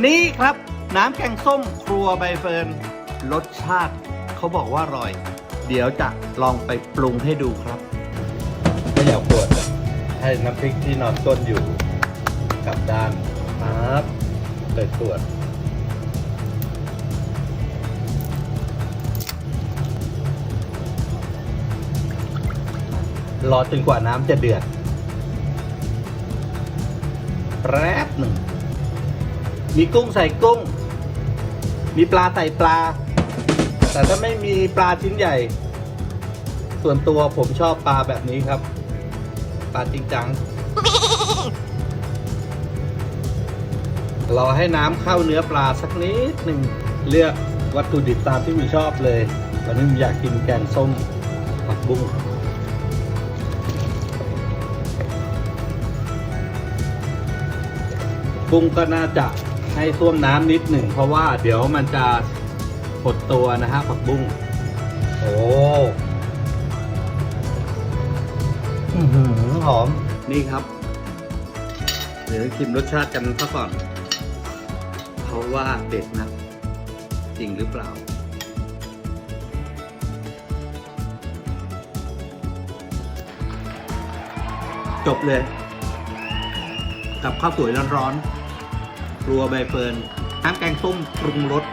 นี่ครับน้ำแกงส้มครัวใบเฟิร์นรสชาติเขาบอกว่าอร่อย เดี๋ยวจะลองไปปรุงให้ดูครับไม่อยากปวดให้น้ำพริกที่นอนต้นอยู่กลับด้านครับเปิดตรวจรอจนกว่าน้ำจะเดือดแป๊บหนึ่ง มีกุ้งใส่กุ้ง มีปลาใส่ปลา แต่ถ้าไม่มีปลาชิ้นใหญ่ ส่วนตัวผมชอบปลาแบบนี้ครับ ปลาจริงจัง รอให้น้ำเข้าเนื้อปลาสักนิดหนึ่งเลือกวัตถุดิบตามที่มีชอบเลยวันนี้ผมอยากกินแกงส้มผักบุ้งกุ้งก็น่าจะ ให้ท่วมน้ำนิดหนึ่งเพราะว่าเดี๋ยวมันจะหดตัวนะฮะผักบุ้งโอ้อื้อหือหอม นี่ครับ เดี๋ยวชิมรสชาติกันซะก่อนเพราะว่าเด็ดนะ จริงหรือเปล่า จบเลย กับข้าวสวยร้อนๆ ครัวใบเฟิร์นน้ำแกงส้มปรุงรส